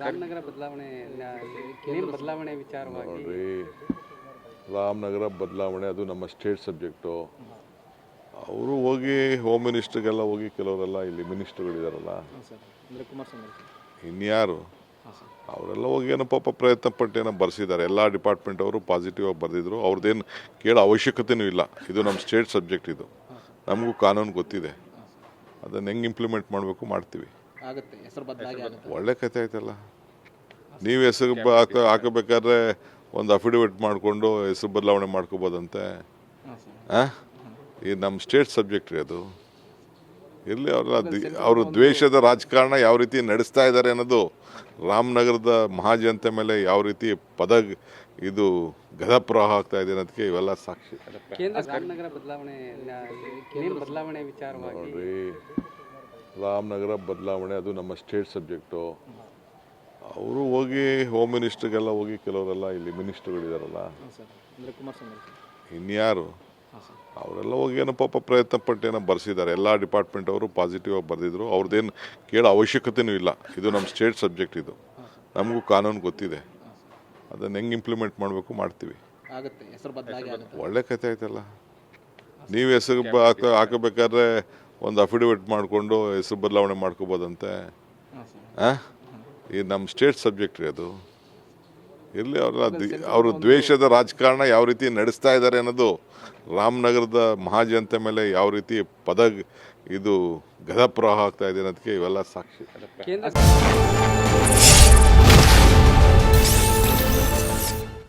ರಾಮನಗರ ಬದಲಾವಣೆ ಬದಲಾವಣೆ ವಿಚಾರವಾಗಿ ರಾಮನಗರ ಬದಲಾವಣೆ ಅದು ನಮ್ಮ ಸ್ಟೇಟ್ ಸಬ್ಜೆಕ್ಟು. ಅವರು ಹೋಗಿ ಹೋಮ್ ಮಿನಿಸ್ಟ್ರಿಗೆಲ್ಲ ಹೋಗಿ ಕೆಲವರೆಲ್ಲ ಇಲ್ಲಿ ಮಿನಿಸ್ಟ್ರುಗಳಿದಾರಲ್ಲ. ಇನ್ಯಾರು? ಅವರೆಲ್ಲ ಹೋಗಿ ಏನೋ ಪಾಪ ಪ್ರಯತ್ನ ಪಟ್ಟು ಏನೋ ಬರ್ಸಿದ್ದಾರೆ. ಎಲ್ಲ ಡಿಪಾರ್ಟ್ಮೆಂಟ್ ಅವರು ಪಾಸಿಟಿವ್ ಆಗಿ ಬರೆದಿದ್ರು. ಅವ್ರದ್ದೇನು ಕೇಳೋ ಅವಶ್ಯಕತೆನೂ ಇಲ್ಲ. ಇದು ನಮ್ಮ ಸ್ಟೇಟ್ ಸಬ್ಜೆಕ್ಟ್ ಇದು. ನಮಗೂ ಕಾನೂನು ಗೊತ್ತಿದೆ. ಅದನ್ನು ಹೆಂಗೆ ಇಂಪ್ಲಿಮೆಂಟ್ ಮಾಡಬೇಕು ಮಾಡ್ತೀವಿ. ಆಗುತ್ತೆ ಹೆಸರು ಬದಲಾಗಿ ಆಗುತ್ತೆ. ಒಳ್ಳೆ ಕತೆ ಆಯ್ತಲ್ಲ. ನೀವು ಹೆಸರು ಬ- ಹಾಕ ಹಾಕಬೇಕಾದ್ರೆ ಒಂದು ಅಫಿಡವಿಟ್ ಮಾಡಿಕೊಂಡು ಹೆಸರು ಬದಲಾವಣೆ ಮಾಡ್ಕೋಬೋದಂತೆ. ಹಾಂ? ಈ ನಮ್ಮ ಸ್ಟೇಟ್ ಸಬ್ಜೆಕ್ಟ್ ರೀ ಅದು. ಇರಲಿ ಅವರ ಅವರು ದ್ವೇಷದ ರಾಜಕಾರಣ ಯಾವ ರೀತಿ ನಡೆಸ್ತಾ ಇದ್ದಾರೆ ಅನ್ನೋದು ರಾಮನಗರದ ಮಹಾಜನತೆ ಮೇಲೆ ಯಾವ ರೀತಿ ಪದ ಇದು ಗದಪ್ರವಾಹ ಆಗ್ತಾ ಇದೆ ಅನ್ನೋದಕ್ಕೆ ಇವೆಲ್ಲ ಸಾಕ್ಷಿ. ಕೇಂದ್ರ ರಾಮನಗರ ಬದಲಾವಣೆ ಬದಲಾವಣೆ ವಿಚಾರವಾಗಿ ನೋಡ್ರಿ. ರಾಮನಗರ ಬದಲಾವಣೆ ಅದು ನಮ್ಮ ಸ್ಟೇಟ್ ಸಬ್ಜೆಕ್ಟು. ಅವರು ಹೋಗಿ ಹೋಮ್ ಮಿನಿಸ್ಟ್ರಿಗೆಲ್ಲ ಹೋಗಿ ಕೆಲವರೆಲ್ಲ ಇಲ್ಲಿ ಮಿನಿಸ್ಟ್ರುಗಳಿದಾರಲ್ಲ. ಇನ್ಯಾರು? ಅವರೆಲ್ಲ ಹೋಗಿ ಏನೋ ಪಾಪ ಪ್ರಯತ್ನ ಪಟ್ಟು ಏನೋ ಬರ್ಸಿದ್ದಾರೆ. ಎಲ್ಲ ಡಿಪಾರ್ಟ್ಮೆಂಟ್ ಅವರು ಪಾಸಿಟಿವ್ ಆಗಿ ಬರೆದಿದ್ರು. ಅವ್ರದ್ದೇನು ಕೇಳೋ ಅವಶ್ಯಕತೆನೂ ಇಲ್ಲ. ಇದು ನಮ್ಮ ಸ್ಟೇಟ್ ಸಬ್ಜೆಕ್ಟ್ ಇದು. ನಮಗೂ ಕಾನೂನು ಗೊತ್ತಿದೆ. ಅದನ್ನು ಹೆಂಗೆ ಇಂಪ್ಲಿಮೆಂಟ್ ಮಾಡಬೇಕು ಮಾಡ್ತೀವಿ. ಆಗುತ್ತೆ. ಹೆಸರು ಬದಲಾಗಿ ಆಗುತ್ತೆ. ಒಳ್ಳೆ ಕತೆ ಆಯ್ತಲ್ಲ. ನೀವು ಹೆಸರು ಬ- ಹಾಕಬೇಕಾದ್ರೆ ಒಂದು ಅಫಿಡವಿಟ್ ಮಾಡಿಕೊಂಡು ಹೆಸರು ಬದಲಾವಣೆ ಮಾಡ್ಕೋಬೋದಂತೆ? ಈ ನಮ್ಮ ಸ್ಟೇಟ್ ಸಬ್ಜೆಕ್ಟ್ ರೀ ಅದು. ಇಲ್ಲಿ ಅವರ ಅವರು ದ್ವೇಷದ ರಾಜಕಾರಣ ಯಾವ ರೀತಿ ನಡೆಸ್ತಾ ಇದ್ದಾರೆ ಅನ್ನೋದು ರಾಮನಗರದ ಮಹಾಜನತೆ ಮೇಲೆ ಯಾವ ರೀತಿ ಪದ ಇದು ಗದಪ್ರವಾಹ ಆಗ್ತಾ ಇದೆ ಅನ್ನೋದಕ್ಕೆ ಇವೆಲ್ಲ ಸಾಕ್ಷಿ.